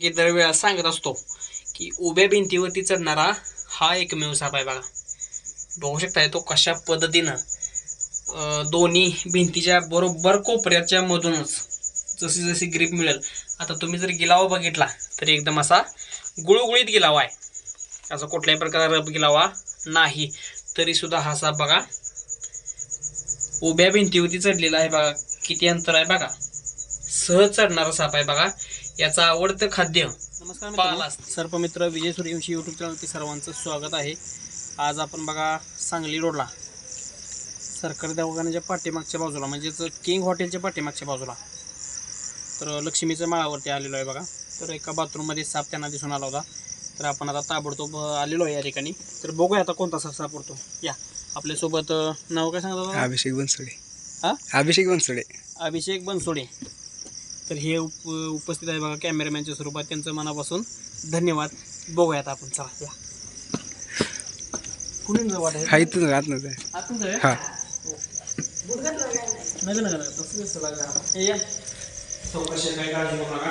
की दरवेळा सांगत असतो की उभ्या भिंतीवरती चढणारा हा एकमेव साप आहे बघा. बघू शकताय तो कशा पद्धतीनं दोन्ही भिंतीच्या बरोबर कोपऱ्याच्या मधूनच जशी जशी ग्रीप मिळेल. आता तुम्ही जर गिलावा बघितला तर एकदम असा गुळगुळीत गिलावा आहे. असा कुठल्याही प्रकारचा रब गिलावा नाही. तरीसुद्धा हा साप बघा उभ्या भिंतीवरती चढलेला आहे बघा. किती अंतर आहे बघा. सहज चढणारा साप आहे बघा. याचं आवडतं खाद्य नमस्कार पाला सर्पमित्र विजय सूर्यवंशी यूट्यूब चॅनलवरती सर्वांचं स्वागत आहे. आज आपण बघा सांगली रोडला. सरकारी दवाखान्याच्या पाठीमागच्या बाजूला म्हणजेच किंग हॉटेलच्या पाठीमागच्या बाजूला तर लक्ष्मीच्या माळावरती आलेलो आहे बघा. तर एका बाथरूममध्ये साप त्यांना दिसून आला होता. तर आपण आता ताबडतोब आलेलो आहे या ठिकाणी. तर बघूया आता कोणता साप सापडतो. या. आपल्यासोबत नाव काय सांगता? अभिषेक बनसोडे. हा? अभिषेक बनसोडे. अभिषेक बनसोडे. तर हे उप उपस्थित आहे बघा कॅमेरामॅनच्या स्वरूपात. त्यांचं मनापासून धन्यवाद. बघूयात आपण. चला या. कुणी जाऊ हा इथून राहत नव्हतं आतून जाऊया? हा. नका नका नका तसं कसं लागा हे या. चौकशी काय काळजी करू नका.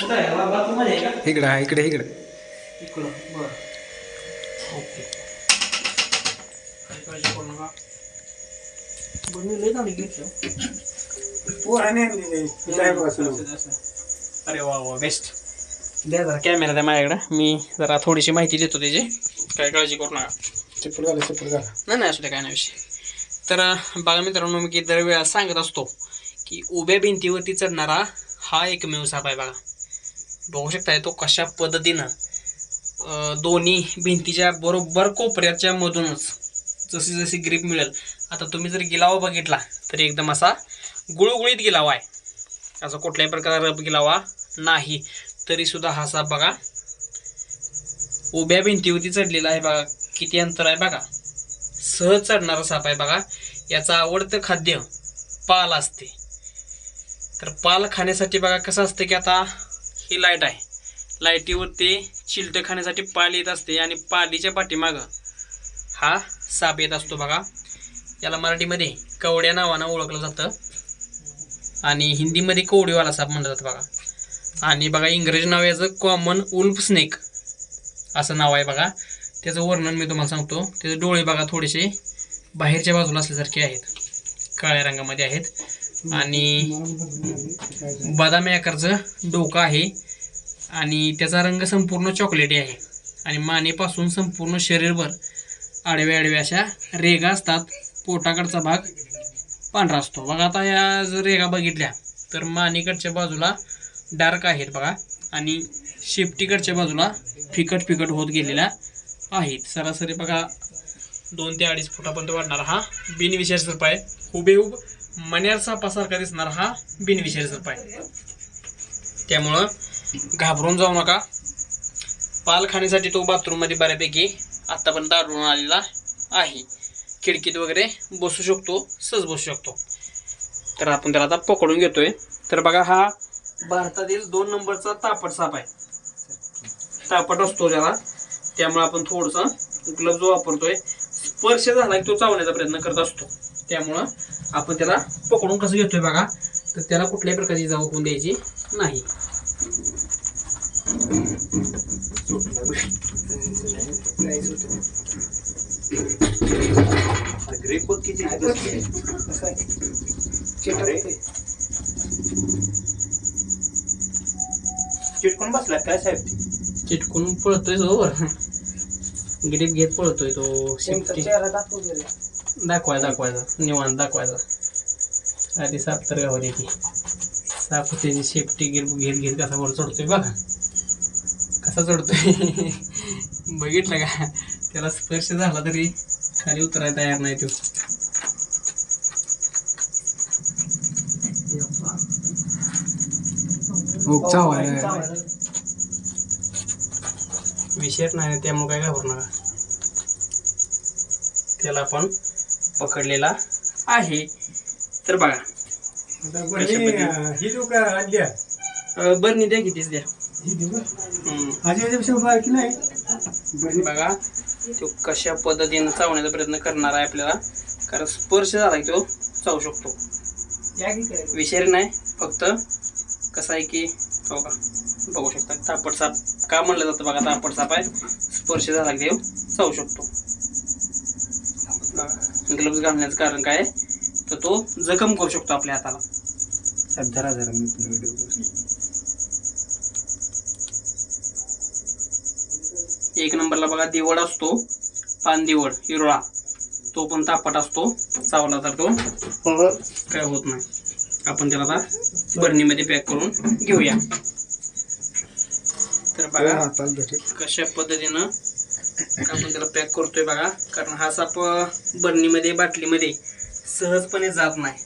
कुठं आहे? का? इकडं हा इकडे इकडे. इकडं. बरं. ओके. काय काळजी करू नका. बरं मी लई चांगली घेतलं अरे वा वा बेस्ट द्या जरा कॅमेरा द्या माझ्याकडे. मी जरा थोडीशी माहिती देतो त्याची. काय काळजी करू नका. चप्पल घाला चप्पल घाला नाही नाही असू द्या काय नाही विषय. तर बघा मित्रांनो मी दरवेळा सांगत असतो की उभ्या भिंतीवरती चढणारा हा एकमेव साप आहे बघा. बघू शकताय तो कशा पद्धतीनं दोन्ही भिंतीच्या बरोबर कोपऱ्याच्या मधूनच जशी जशी ग्रीप मिळेल. आता तुम्ही जर गिलावा बघितला तर एकदम असा गुळगुळीत गिलावा आहे. असा कुठल्याही प्रकारचा रब गिलावा नाही. तरीसुद्धा हा साप बघा उभ्या भिंतीवरती चढलेला आहे बघा. किती अंतर आहे बघा. सहज चढणारा साप आहे बघा. याचं आवडतं खाद्य पाल असते. तर पाल खाण्यासाठी बघा कसं असतं की आता ही लाइट आहे. लाईटीवरती चिलटं खाण्यासाठी पाल येत असते आणि पालीच्या पाठीमागं हा साप येत असतो बघा. याला मराठीमध्ये कवड्या नावानं ओळखलं जातं. आणि हिंदीमध्ये कवडीवाला साप म्हणलं जातं बघा. आणि बघा इंग्रजी नाव याचं कॉमन उल्फ स्नेक. असं नाव आहे बघा. त्याचं वर्णन मी तुम्हाला सांगतो. त्याचे डोळे बघा थोडेसे बाहेरच्या बाजूला असल्यासारखे आहेत. काळ्या रंगामध्ये आहेत. आणि बदामी आकारचं डोकं आहे. आणि त्याचा रंग संपूर्ण चॉकलेटी आहे. आणि मानेपासून संपूर्ण शरीरभर आडव्या आडव्या अशा रेगा असतात. पोटाकडचा भाग पांढरा असतो. बघा आता या जर रेगा बघितल्या तर मानेकडच्या बाजूला डार्क आहेत बघा आणि शेपटीकडच्या बाजूला फिकट फिकट होत गेलेल्या आहेत. सरासरी बघा दोन ते अडीच फुटापर्यंत वाढणारा हा बिनविशेष सर्प आहे. हुबेहूब मण्यार सापासारखा दिसणारा हा बिनविशेष सर्प आहे. त्यामुळं घाबरून जाऊ नका. पाल खाण्यासाठी तो बाथरूममध्ये बऱ्यापैकी आत्तापर्यंत आढळून आलेला आहे. खिडकीत वगैरे बसू शकतो सहज बसू शकतो. तर आपण त्याला आता पकडून घेतोय. तर बघा हा भारतातील दोन नंबरचा तापट साप आहे. तापट असतो ज्याला त्यामुळे आपण थोडंसं ग्लव्ज वापरतोय. स्पर्श झाला की तो चावण्याचा प्रयत्न करत असतो. त्यामुळं आपण त्याला पकडून कसं घेतोय बघा. तर त्याला कुठल्याही प्रकारची जाऊ होऊन द्यायची नाही. चिटकून बसला काय साहेब? चिटकून पळतोय तो ग्रीप घेत पळतोय तो शेपटी चेहरा दाखवून दे रे. दाखवायचा दाखवायचा निवांत दाखवायचा आधी साप तर गाव की साप त्याची शेपटी गिर घेत घेत कसा वर चढतोय बघा. कसा चढतोय. बघितलं का? त्याला स्पर्श झाला तरी खाली उतरायला तयार नाही तो. आहे. विषयच नाही त्यामुळे काय घाबरू नका. त्याला आपण पकडलेला आहे. तर बघा. ही देऊ का आद्या अं, बरं द्या कितीच द्या. ही हम्म. बघा. तो कशा पद्धतीनं चावण्याचा प्रयत्न करणार आहे आपल्याला? कारण स्पर्श झाला की तो चावू शकतो. विषारी नाही फक्त कसं आहे की हो का बघू शकता. तापट साप का म्हणलं जातं बघा तापट साप आहे. स्पर्श झाला की देव चावू शकतो. ग्लव्स घालण्याचं कारण काय आहे? तर तो जखम करू शकतो आपल्या हाताला. साहेब धरा जरा मी व्हिडिओ एक नंबरला बघा दिवड असतो. पान दिवड हिरोळा. तो पण तापट असतो? चावला तर तो. काय होत नाही. आपण त्याला आता बरणीमध्ये पॅक करून घेऊया. तर बघा धरेल कशा पद्धतीनं आपण त्याला पॅक करतोय बघा. कारण हा साप बरणीमध्ये बाटलीमध्ये सहजपणे जात नाही.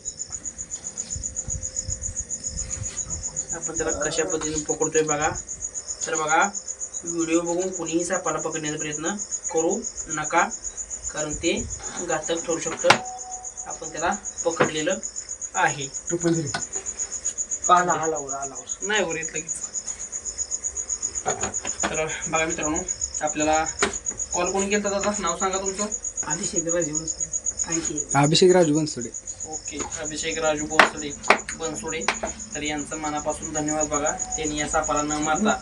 आपण त्याला कशा पद्धतीने पकडतोय बघा. तर बघा व्हिडिओ बघून कुणीही सापाला पकडण्याचा प्रयत्न करू नका. कारण ते घातक ठरू शकतं. आपण त्याला पकडलेलं आहे. आला आला नाही वर येत लगेच. तर बघा मित्रांनो आपल्याला कॉल कोणी केलं नाव सांगा तुमचं. अभिषेक राजे आणखी अभिषेक राजू बनसोडे. ओके. अभिषेक राजू बनसोडे बनसोडे. तर यांचं मनापासून धन्यवाद बघा. त्यांनी या सापाला न मारता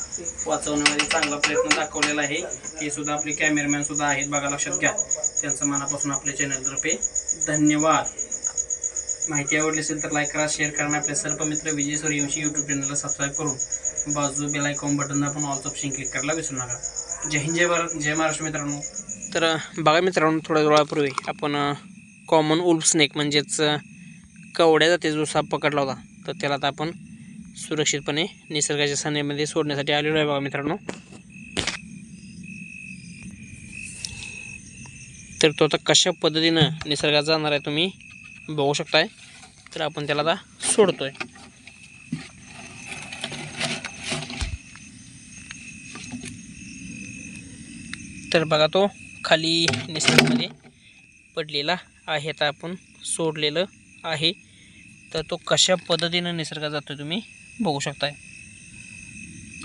वाचवण्यामध्ये चांगला प्रयत्न दाखवलेला आहे. हे सुद्धा आपले कॅमेरामॅन सुद्धा आहेत बघा लक्षात घ्या. त्यांचं मनापासून आपल्या चॅनलतर्फे धन्यवाद. माहिती आवडली असेल तर लाईक करा शेअर करा आणि आपल्या सर्व मित्र विजय सूर्यवंशी यूट्यूब चॅनलला सबस्क्राईब करून बाजू बेल आयकॉन बटन आपण ऑल ऑप्शन क्लिक करायला विसरू नका. जय हिंद जय भारत जय महाराष्ट्र मित्रांनो. तर बघा मित्रांनो थोड्या वेळापूर्वी आपण कॉमन उल्फ स्नेक म्हणजेच कवड्या जाते जो साप पकडला होता तर त्याला आता आपण सुरक्षितपणे निसर्गाच्या सान्यामध्ये सोडण्यासाठी आलेलो आहे बघा मित्रांनो. तर तो आता कशा पद्धतीनं निसर्गात जाणार आहे तुम्ही बघू शकताय. तर आपण त्याला आता सोडतोय. तर बघा तो खाली निसर्गामध्ये पडलेला आहे आता आपण सोडलेलं आहे. तर तो कशा पद्धतीनं निसर्गात जातो तुम्ही बघू शकताय.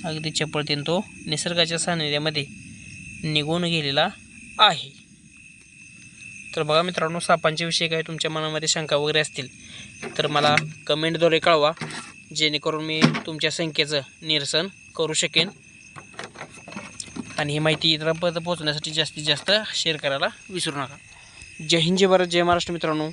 अगदी चपळतीनं तो निसर्गाच्या सानिध्यामध्ये निघून गेलेला आहे. तर बघा मित्रांनो सापांच्या विषयी काही तुमच्या मनामध्ये शंका वगैरे असतील तर मला कमेंटद्वारे कळवा जेणेकरून मी तुमच्या संख्येचं निरसन करू शकेन. आणि ही माहिती इतरांपर्यंत पोहोचण्यासाठी जास्तीत जास्त शेअर करायला विसरू नका. जय हिंद जय भारत जय महाराष्ट्र मित्रांनो.